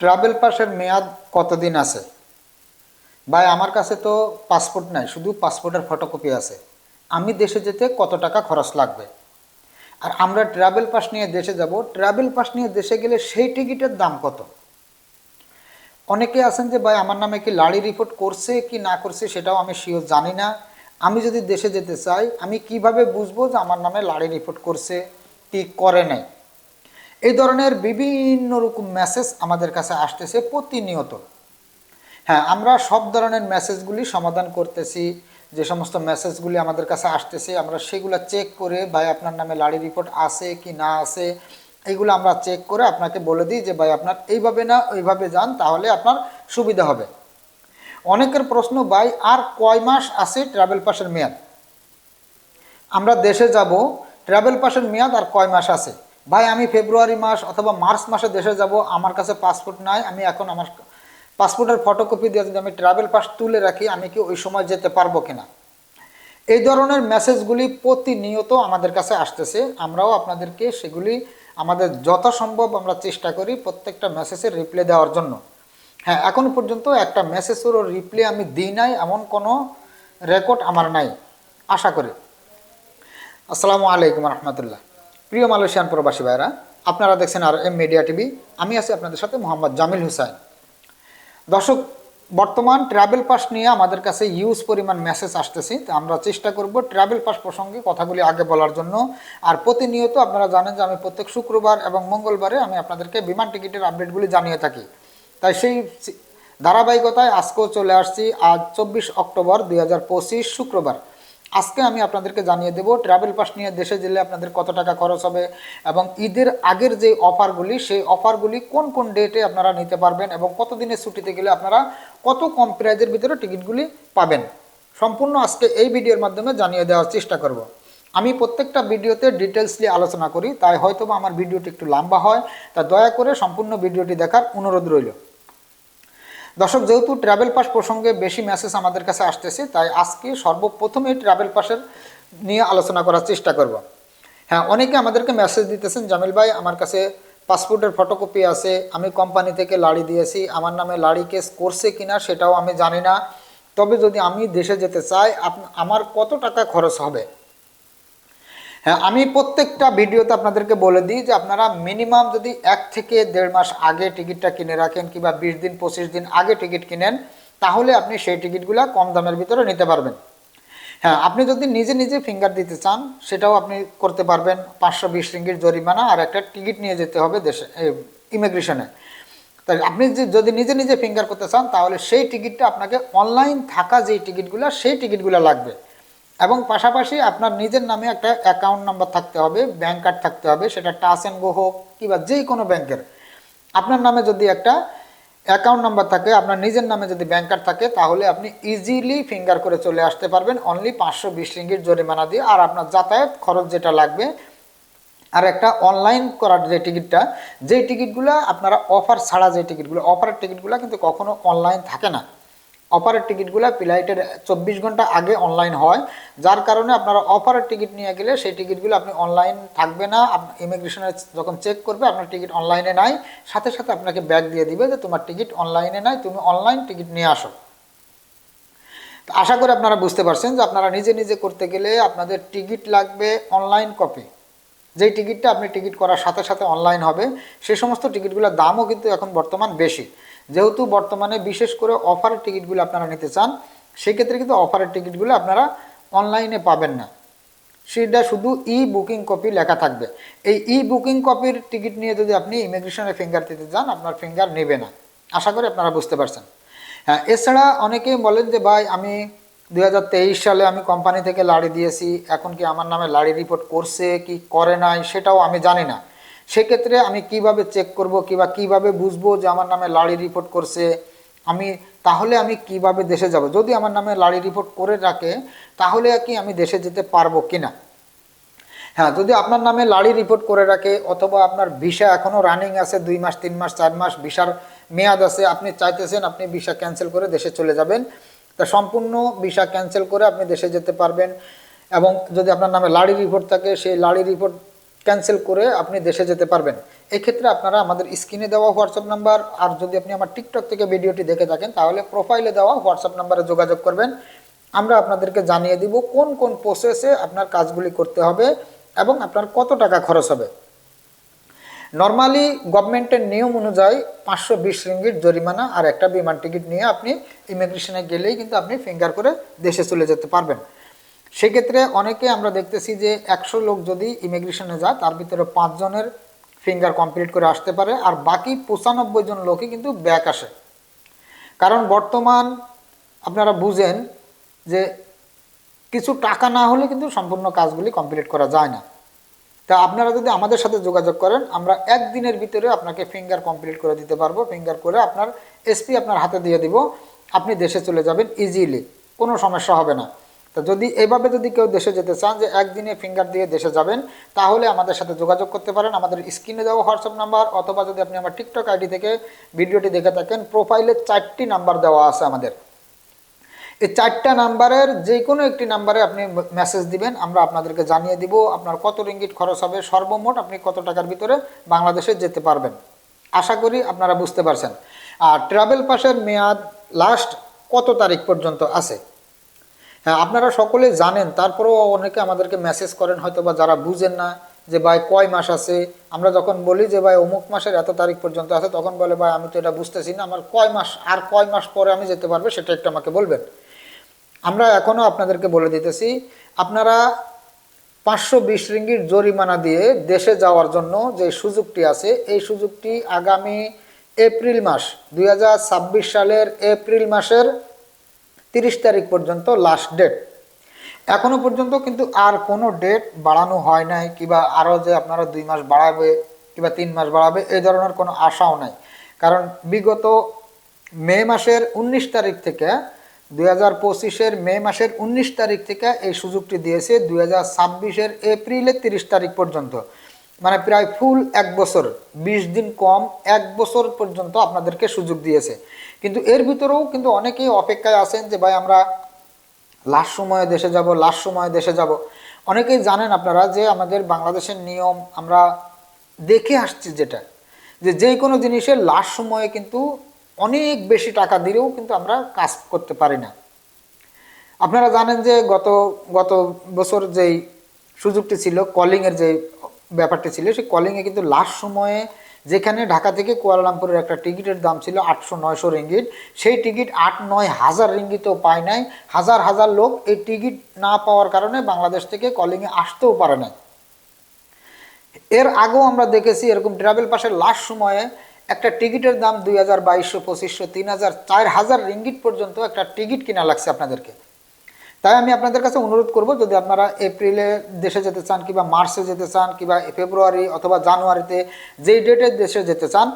Travel পাসের মেয়াদ কতদিন আছে? ভাই, আমার কাছে তো পাসপোর্ট নাই, শুধু পাসপোর্টের ফটোকপি আছে। আমি দেশে যেতে কত টাকা খরচ লাগবে? আর আমরা ট্রাভেল পাস নিয়ে দেশে যাব, ট্রাভেল পাস নিয়ে দেশে গেলে সেই টিকিটের দাম কত? অনেকে আছেন যে, ভাই, আমার নামে কি লাড়ি রিপোর্ট করছে কি না করছে সেটাও আমি শিওর জানি না। আমি যদি দেশে যেতে চাই, আমি কীভাবে বুঝব যে আমার নামে লাড়ি রিপোর্ট করছে, কি করে নাই? এই ধরনের বিভিন্ন রকম মেসেজ আমাদের কাছে আসতেছে প্রতিনিয়ত। হ্যাঁ আমরা সব ধরনের মেসেজগুলি সমাধান করতেছি, যে সমস্ত মেসেজগুলি আমাদের কাছে আসতেছে, আমরা সেগুলো চেক করে, ভাই আপনার নামে লাড়ি রিপোর্ট আছে কি না আছে এইগুলো আমরা চেক করে আপনাকে বলে দিই যে, ভাই আপনার এইভাবে না, ওইভাবে যান, তাহলে আপনার সুবিধা হবে। অনেকের প্রশ্ন, ভাই, আর কয় মাস আছে ট্রাভেল পাসের মেয়াদ? আমরা দেশে যাব ট্রাভেল পাসের মেয়াদ আর কয় মাস আছে? ভাই, আমি ফেব্রুয়ারি মাস অথবা মার্চ মাসে দেশে যাব, আমার কাছে পাসপোর্ট নাই, আমি এখন আমার পাসপোর্টের ফটোকপি দিয়ে যদি আমি ট্রাভেল পাস তুলে রাখি, আমি কি ওই সময় যেতে পারব কিনা? এই ধরনের মেসেজগুলি প্রতিনিয়ত আমাদের কাছে আসতেছে। আমরাও আপনাদেরকে সেগুলি আমাদের যথাসম্ভব আমরা চেষ্টা করি প্রত্যেকটা মেসেজের রিপ্লে দেওয়ার জন্য। হ্যাঁ এখন পর্যন্ত একটা মেসেজেরও রিপ্লে আমি দিই নাই, এমন কোনো রেকর্ড আমার নাই। আশা করি। আসসালামু আলাইকুম রহমতুল্লাহ। প্রিয় মালয়েশিয়ান প্রবাসী ভাইরা আপনারা দেখছেন আর এম মিডিয়া টিভি। আমি আছি আপনাদের সাথে মোহাম্মদ জামিল হুসাইন। দর্শক, বর্তমান ট্রাভেল পাস নিয়ে আমাদের কাছে ইউজ পরিমাণ মেসেজ আসতেছে। তো আমরা চেষ্টা করব ট্রাভেল পাস প্রসঙ্গে কথাগুলি আগে বলার জন্য। আর প্রতিনিয়ত আপনারা জানেন যে আমি প্রত্যেক শুক্রবার এবং মঙ্গলবারে আমি আপনাদেরকে বিমান টিকিটের আপডেটগুলি জানিয়ে থাকি। তাই সেই ধারাবাহিকতায় আজকেও চলে আসছি। আজ চব্বিশ অক্টোবর দুই হাজার পঁচিশ শুক্রবার। আজকে আমি আপনাদেরকে জানিয়ে দেব ট্রাভেল পাস নিয়ে দেশে গেলে আপনাদের কত টাকা খরচ হবে এবং ঈদের আগের যে অফারগুলি সেই অফারগুলি কোন কোন ডেটে আপনারা নিতে পারবেন এবং কত দিনের ছুটিতে গেলে আপনারা কত কম প্রাইজের ভিতরে টিকিটগুলি পাবেন। সম্পূর্ণ আজকে এই ভিডিওর মাধ্যমে জানিয়ে দেওয়ার চেষ্টা করব। আমি প্রত্যেকটা ভিডিওতে ডিটেলসলি আলোচনা করি, তাই হয়তো বা আমার ভিডিওটি একটু লম্বা হয়, তা দয়া করে সম্পূর্ণ ভিডিওটি দেখার অনুরোধ রইল। দর্শক, যেহেতু ট্রাভেল পাস প্রসঙ্গে বেশি মেসেজ আমাদের কাছে আসতেছে, তাই আজকে সর্বপ্রথমে ট্রাভেল পাসের নিয়ে আলোচনা করার চেষ্টা করব। হ্যাঁ অনেকে আমাদেরকে মেসেজ দিতেছেন, জামিল ভাই, আমার কাছে পাসপোর্টের ফটোকপি আছে, আমি কোম্পানি থেকে লাড়ি দিয়েছি, আমার নামে লাড়ি কেস করছে কিনা সেটাও আমি জানি না। তবে যদি আমি দেশে যেতে চাই আমার কত টাকা খরচ হবে? হ্যাঁ আমি প্রত্যেকটা ভিডিওতে আপনাদেরকে বলে দিই যে আপনারা মিনিমাম যদি এক থেকে দেড় মাস আগে টিকিটটা কিনে রাখেন কিংবা বিশ দিন, পঁচিশ দিন আগে টিকিট কিনেন, তাহলে আপনি সেই টিকিটগুলো কম দামের ভিতরে নিতে পারবেন। হ্যাঁ আপনি যদি নিজে নিজে ফিঙ্গার দিতে চান, সেটাও আপনি করতে পারবেন। পাঁচশো বিশ রিঙ্গির জরিমানা আর একটা টিকিট নিয়ে যেতে হবে দেশে ইমিগ্রেশনে তাই আপনি যদি নিজে নিজে ফিঙ্গার করতে চান, তাহলে সেই টিকিটটা আপনাকে অনলাইন থাকা যেই টিকিটগুলো, সেই টিকিটগুলো লাগবে। এবং পাশাপাশি আপনার নিজের নামে একটা অ্যাকাউন্ট নাম্বার থাকতে হবে ব্যাংক কার্ড থাকতে হবে, সেটা টাচ অ্যান্ড গো হোক কিংবা যেই কোনো ব্যাংকের আপনার নামে যদি একটা অ্যাকাউন্ট নাম্বার থাকে, আপনার নিজের নামে যদি ব্যাংক কার্ড থাকে, তাহলে আপনি ইজিলি ফিঙ্গার করে চলে আসতে পারবেন। অনলি পাঁচশো বিশ রিঙ্গির জরিমানা দিয়ে আর আপনার যাতায়াত খরচ যেটা লাগবে, আর একটা অনলাইন করার যে টিকিটটা যেই টিকিটগুলো আপনারা অফার ছাড়া যে টিকিটগুলো অফারের টিকিটগুলো কিন্তু কখনো অনলাইন থাকে না। অফারের টিকিটগুলো ফ্লাইটের চব্বিশ ঘণ্টা আগে অনলাইন হয়। যার কারণে আপনারা অফারের টিকিট নিয়ে গেলে সেই টিকিটগুলো আপনি অনলাইন থাকবে না। ইমিগ্রেশনে যখন চেক করবে, আপনার টিকিট অনলাইনে নাই। সাথে সাথে আপনাকে ব্যাগ দিয়ে দিবে যে তোমার টিকিট অনলাইনে নাই, তুমি অনলাইন টিকিট নিয়ে আসো। আশা করি আপনারা বুঝতে পারছেন যে আপনারা নিজে নিজে করতে গেলে আপনাদের টিকিট লাগবে অনলাইন কপি যেই টিকিটটা আপনি টিকিট করার সাথে সাথে অনলাইন হবে, সে সমস্ত টিকিটগুলোর দামও কিন্তু এখন বর্তমান বেশি। যেহেতু বর্তমানে বিশেষ করে অফারের টিকিটগুলো আপনারা নিতে চান, সেক্ষেত্রে কিন্তু অফারের টিকিটগুলো আপনারা অনলাইনে পাবেন না। সেটা শুধু ই বুকিং কপি লেখা থাকবে। এই ই বুকিং কপির টিকিট নিয়ে যদি আপনি ইমিগ্রেশনে ফিঙ্গার দিতে যান আপনার ফিঙ্গার নেবে না। আশা করি আপনারা বুঝতে পারছেন। হ্যাঁ এছাড়া অনেকেই বলেন যে, ভাই, আমি দু হাজার তেইশ সালে আমি কোম্পানি থেকে লাড়ি দিয়েছি, এখন কি আমার নামে লাড়ি রিপোর্ট করছে কি করে নাই, সেটাও আমি জানি না। সেক্ষেত্রে আমি কীভাবে চেক করব কিংবা কীভাবে বুঝব যে আমার নামে লাড়ি রিপোর্ট করছে? আমি, তাহলে আমি কীভাবে দেশে যাব? যদি আমার নামে লাড়ি রিপোর্ট করে রাখে, তাহলে কি আমি দেশে যেতে পারব কিনা? হ্যাঁ যদি আপনার নামে লাড়ি রিপোর্ট করে রাখে, অথবা আপনার ভিসা এখনও রানিং আছে দুই মাস, তিন মাস, চার মাস ভিসার মেয়াদ আছে, আপনি চাইতেছেন আপনি ভিসা ক্যান্সেল করে দেশে চলে যাবেন, তা সম্পূর্ণ ভিসা ক্যান্সেল করে আপনি দেশে যেতে পারবেন। এবং যদি আপনার নামে লাড়ি রিপোর্ট থাকে, সেই লাড়ি রিপোর্ট ক্যান্সেল করে আপনি দেশে যেতে পারবেন। এক্ষেত্রে আপনারা আমাদের স্ক্রিনে দেওয়া হোয়াটসঅ্যাপ নাম্বার, আর যদি আপনি আমার টিকটক থেকে ভিডিওটি দেখে থাকেন, তাহলে প্রোফাইলে দেওয়া হোয়াটসঅ্যাপ নাম্বারে যোগাযোগ করবেন। আমরা আপনাদেরকে জানিয়ে দিব কোন কোন প্রসেসে আপনার কাজগুলি করতে হবে এবং আপনার কত টাকা খরচ হবে। নর্মালি গভর্নমেন্টের নিয়ম অনুযায়ী পাঁচশো বিশ রিঙ্গিট জরিমানা আর একটা বিমান টিকিট নিয়ে আপনি ইমিগ্রেশনে গেলেই কিন্তু আপনি ফিঙ্গার করে দেশে চলে যেতে পারবেন। সেক্ষেত্রে অনেকে আমরা দেখতেছি যে একশো লোক যদি ইমিগ্রেশনে যায়, তার ভিতরে পাঁচজনের ফিঙ্গার কমপ্লিট করে আসতে পারে আর বাকি পঁচানব্বই জন লোকই কিন্তু ব্যাক আসে। কারণ বর্তমান আপনারা বুঝেন যে কিছু টাকা না হলে কিন্তু সম্পূর্ণ কাজগুলি কমপ্লিট করা যায় না। তা আপনারা যদি আমাদের সাথে যোগাযোগ করেন, আমরা একদিনের ভিতরে আপনাকে ফিঙ্গার কমপ্লিট করে দিতে পারব। ফিঙ্গার করে আপনার এসপি আপনার হাতে দিয়ে দিব। আপনি দেশে চলে যাবেন ইজিলি কোনো সমস্যা হবে না। তো যদি এভাবে যদি কেউ দেশে যেতে চান যে একদিনে ফিঙ্গার দিয়ে দেশে যাবেন, তাহলে আমাদের সাথে যোগাযোগ করতে পারেন। আমাদের স্ক্রিনে দেওয়া হোয়াটসঅ্যাপ নাম্বার অথবা যদি আপনি আমার টিকটক আইডি থেকে ভিডিওটি দেখে থাকেন প্রোফাইলে চারটি নাম্বার দেওয়া আছে আমাদের। এই চারটা নাম্বারের যে কোনো একটি নাম্বারে আপনি মেসেজ দিবেন, আমরা আপনাদেরকে জানিয়ে দিব আপনার কত রিঙ্গিট খরচ হবে, সর্বমোট আপনি কত টাকার ভিতরে বাংলাদেশে যেতে পারবেন। আশা করি আপনারা বুঝতে পারছেন। আর ট্রাভেল পাসের মেয়াদ লাস্ট কত তারিখ পর্যন্ত আছে? আপনারা সকলে জানেন, তারপরেও অনেকে আমাদেরকে মেসেজ করেন হয়তো বা যারা বুঝেন না যে ভাই কয় মাস আছে। আমরা যখন বলি যে ভাই অমুক মাসের এত তারিখ পর্যন্ত আছে, তখন বলে ভাই আমি তো এটা বুঝতেছি না, আমার কয় মাস, আর কয় মাস পরে আমি যেতে পারব, সেটা একটু আমাকে বলবেন। আমরা এখনও আপনাদেরকে বলে দিতেছি, আপনারা পাঁচশো বিশ রিঙ্গির জরিমানা দিয়ে দেশে যাওয়ার জন্য যে সুযোগটি আছে, এই সুযোগটি আগামী এপ্রিল মাস, দুই হাজার ছাব্বিশ সালের এপ্রিল মাসের তিরিশ তারিখ পর্যন্ত লাস্ট ডেট এখনও পর্যন্ত কিন্তু আর কোনো ডেট বাড়ানো হয় নাই, কিংবা আরও যে আপনারা দুই মাস বাড়াবে কিংবা তিন মাস বাড়াবে এই ধরনের কোনো আশাও নাই। কারণ বিগত মে মাসের উনিশ তারিখ থেকে, দুই হাজার পঁচিশের মে মাসের উনিশ তারিখ থেকে এই সুযোগটি দিয়েছে দুই হাজার ছাব্বিশের এপ্রিলের তিরিশ তারিখ পর্যন্ত। মানে প্রায় ফুল এক বছর, বিশ দিন কম এক বছর পর্যন্ত আপনাদেরকে সুযোগ দিয়েছে। কিন্তু এর ভিতরেও কিন্তু অনেকেই অপেক্ষায় আছেন যে ভাই আমরা লাস্ট সময়ে দেশে যাব, লাস্ট সময়ে দেশে যাব। অনেকেই জানেন আপনারা যে আমাদের বাংলাদেশের নিয়ম আমরা দেখে আসছি যেটা, যে যে কোনো জিনিসের লাস্ট সময়ে কিন্তু অনেক বেশি টাকা দিলেও কিন্তু আমরা কাজ করতে পারি না। আপনারা জানেন যে গত গত বছর যেই সুযোগটি ছিল কলিংয়ের যে ব্যাপারটি ছিল, সেই কলিংয়ে কিন্তু লাস্ট সময়ে যেখানে ঢাকা থেকে কুয়ালালামপুরের একটা টিকিটের দাম ছিল আটশো নয়শো রিঙ্গিট সেই টিকিট আট নয় হাজার রিঙ্গিতেও পায় নাই। হাজার হাজার লোক এই টিকিট না পাওয়ার কারণে বাংলাদেশ থেকে কলিংয়ে আসতেও পারে না এর আগেও আমরা দেখেছি এরকম ট্রাভেল পাসের লাস্ট সময়ে একটা টিকিটের দাম দুই হাজার বাইশশো, পঁচিশশো, তিন হাজার, চার হাজার রিঙ্গিট পর্যন্ত একটা টিকিট কিনা লাগছে আপনাদেরকে। তাই আমি আপনাদের কাছে অনুরোধ করব, যদি আপনারা এপ্রিলে দেশে যেতে চান কিংবা মার্চে যেতে চান কিংবা ফেব্রুয়ারি অথবা জানুয়ারিতে যেই ডেটে দেশে যেতে চান,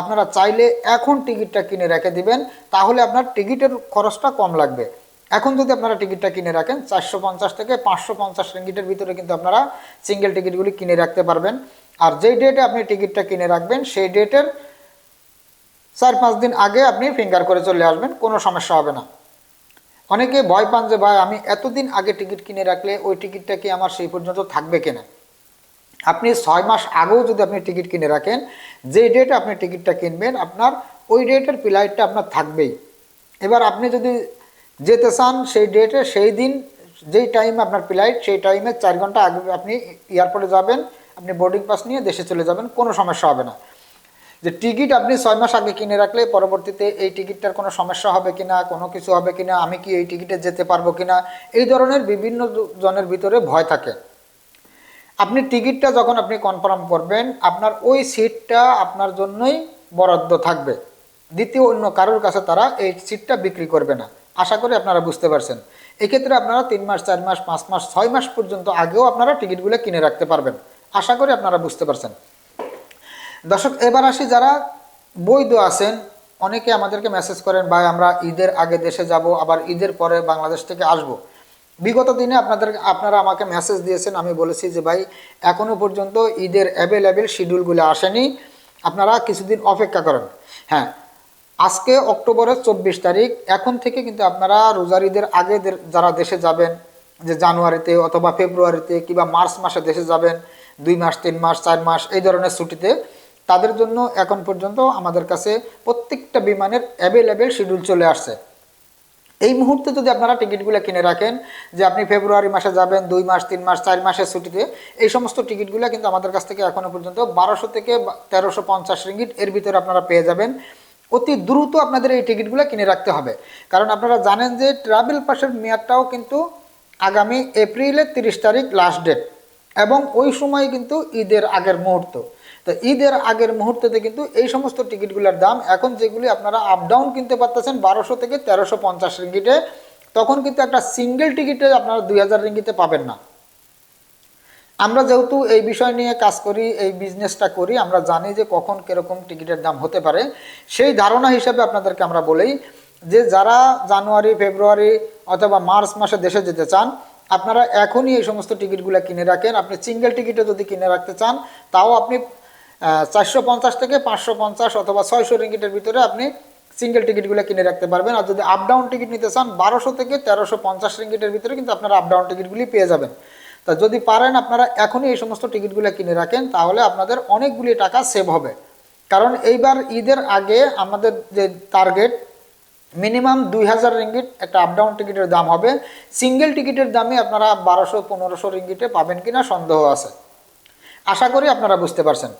আপনারা চাইলে এখন টিকিটটা কিনে রেখে দিবেন, তাহলে আপনার টিকিটের খরচটা কম লাগবে। এখন যদি আপনারা টিকিটটা কিনে রাখেন, চারশো পঞ্চাশ থেকে পাঁচশো পঞ্চাশ রিঙ্গিটের ভিতরে কিন্তু আপনারা সিঙ্গেল টিকিটগুলি কিনে রাখতে পারবেন। আর যেই ডেটে আপনি টিকিটটা কিনে রাখবেন, সেই ডেটের চার পাঁচ দিন আগে আপনি ফিঙ্গার করে চলে আসবেন, কোনো সমস্যা হবে না। অনেকে ভয় পান যে, ভাই, আমি এতদিন আগে টিকিট কিনে রাখলে ওই টিকিটটা কি আমার সেই পর্যন্ত থাকবে কিনা? আপনি ছয় মাস আগেও যদি আপনি টিকিট কিনে রাখেন, যে ডেটে আপনি টিকিটটা কিনবেন, আপনার ওই ডেটের ফ্লাইটটা আপনার থাকবেই। এবার আপনি যদি যেতে চান সেই ডেটে সেই দিন যেই টাইমে আপনার ফ্লাইট সেই টাইমে চার ঘণ্টা আগে আপনি এয়ারপোর্টে যাবেন, আপনি বোর্ডিং পাস নিয়ে দেশে চলে যাবেন, কোনো সমস্যা হবে না। যে টিকিট আপনি ছয় মাস আগে কিনে রাখলে পরবর্তীতে এই টিকিটটার কোনো সমস্যা হবে কিনা, কোনো কিছু হবে কিনা, আমি কি এই টিকিটে যেতে পারব কিনা, এই ধরনের বিভিন্ন জনের ভিতরে ভয় থাকে। আপনি টিকিটটা যখন আপনি কনফার্ম করবেন, আপনার ওই সিটটা আপনার জন্যই বরাদ্দ থাকবে। দ্বিতীয় অন্য কারোর কাছে তারা এই সিটটা বিক্রি করবে না। আশা করি আপনারা বুঝতে পারছেন। এক্ষেত্রে আপনারা তিন মাস, চার মাস, পাঁচ মাস, ছয় মাস পর্যন্ত আগেও আপনারা টিকিটগুলো কিনে রাখতে পারবেন। আশা করি আপনারা বুঝতে পারছেন। দর্শক, এবার আসি যারা বৈধ আছেন, অনেকে আমাদেরকে মেসেজ করেন, ভাই, আমরা ঈদের আগে দেশে যাব, আবার ঈদের পরে বাংলাদেশ থেকে আসব। বিগত দিনে আপনাদের, আপনারা আমাকে মেসেজ দিয়েছেন, আমি বলেছি যে, ভাই এখনও পর্যন্ত ঈদের অ্যাভেলেবেল শিডিউলগুলো আসেনি। আপনারা কিছুদিন অপেক্ষা করেন। হ্যাঁ আজকে অক্টোবরের চব্বিশ তারিখ, এখন থেকে কিন্তু আপনারা রোজার ঈদের আগে যারা দেশে যাবেন, যে জানুয়ারিতে অথবা ফেব্রুয়ারিতে কিংবা মার্চ মাসে দেশে যাবেন, দুই মাস, তিন মাস, চার মাস, এই ধরনের ছুটিতে তাদের জন্য এখন পর্যন্ত আমাদের কাছে প্রত্যেকটা বিমানের অ্যাভেলেবেল শিডিউল চলে আসছে। এই মুহূর্তে যদি আপনারা টিকিটগুলো কিনে রাখেন, যে আপনি ফেব্রুয়ারি মাসে যাবেন, দুই মাস, তিন মাস, চার মাসের ছুটিতে, এই সমস্ত টিকিটগুলো কিন্তু আমাদের কাছ থেকে এখনও পর্যন্ত বারোশো থেকে তেরোশো পঞ্চাশ রিঙ্গিট এর ভিতরে আপনারা পেয়ে যাবেন। অতি দ্রুত আপনাদের এই টিকিটগুলো কিনে রাখতে হবে। কারণ আপনারা জানেন যে ট্রাভেল পাসের মেয়াদটাও কিন্তু আগামী এপ্রিলের তিরিশ তারিখ লাস্ট ডেট এবং ওই সময় কিন্তু ঈদের আগের মুহূর্ত। তো ঈদের আগের মুহূর্তে কিন্তু এই সমস্ত টিকিটগুলোর দাম এখন যেগুলি আপনারা আপ ডাউন কিনতে পারতেছেন বারোশো থেকে তেরোশো পঞ্চাশ রিঙ্গিটে তখন কিন্তু একটা সিঙ্গেল টিকিটে আপনারা দুই হাজার রিঙ্গিতে পাবেন না। আমরা যেহেতু এই বিষয় নিয়ে কাজ করি, এই বিজনেসটা করি, আমরা জানি যে কখন কীরকম টিকিটের দাম হতে পারে। সেই ধারণা হিসাবে আপনাদেরকে আমরা বলেই যে যারা জানুয়ারি, ফেব্রুয়ারি অথবা মার্চ মাসে দেশে যেতে চান, আপনারা এখনই এই সমস্ত টিকিটগুলো কিনে রাখেন। আপনি সিঙ্গেল টিকিটে যদি কিনে রাখতে চান, তাও আপনি চারশো পঞ্চাশ থেকে পাঁচশো পঞ্চাশ অথবা ছয়শো রিঙ্গিটের ভিতরে আপনি সিঙ্গেল টিকিটগুলো কিনে রাখতে পারবেন। আর যদি আপ ডাউন টিকিট নিতে চান, বারোশো থেকে তেরোশো পঞ্চাশ রিঙ্গিটের ভিতরে কিন্তু আপনারা আপ ডাউন টিকিটগুলি পেয়ে যাবেন। তা যদি পারেন আপনারা এখনই এই সমস্ত টিকিটগুলো কিনে রাখেন, তাহলে আপনাদের অনেকগুলি টাকা সেভ হবে। কারণ এইবার ঈদের আগে আমাদের যে টার্গেট মিনিমাম দুই হাজার রিঙ্গিট একটা আপ ডাউন টিকিটের দাম হবে। সিঙ্গেল টিকিটের দামে আপনারা বারোশো পনেরোশো রিঙ্গিটে পাবেন কিনা সন্দেহ আছে। আশা করি আপনারা বুঝতে পারছেন।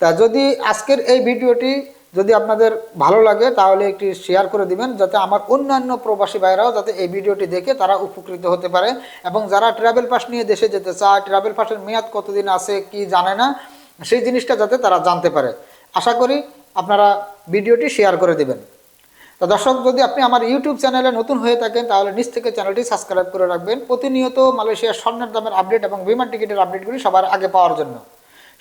তা যদি আজকের এই ভিডিওটি যদি আপনাদের ভালো লাগে, তাহলে একটি শেয়ার করে দিবেন, যাতে আমার অন্যান্য প্রবাসী ভাইরাও যাতে এই ভিডিওটি দেখে তারা উপকৃত হতে পারে। এবং যারা ট্রাভেল পাস নিয়ে দেশে যেতে চায় ট্রাভেল পাসের মেয়াদ কতদিন আছে, কি জানে না, সেই জিনিসটা যাতে তারা জানতে পারে। আশা করি আপনারা ভিডিওটি শেয়ার করে দিবেন। তো দর্শক, যদি আপনি আমার ইউটিউব চ্যানেলে নতুন হয়ে থাকেন, তাহলে নিচ থেকে চ্যানেলটি সাবস্ক্রাইব করে রাখবেন। প্রতিনিয়ত মালয়েশিয়ার স্বর্ণের দামের আপডেট এবং বিমান টিকিটের আপডেটগুলি সবার আগে পাওয়ার জন্য।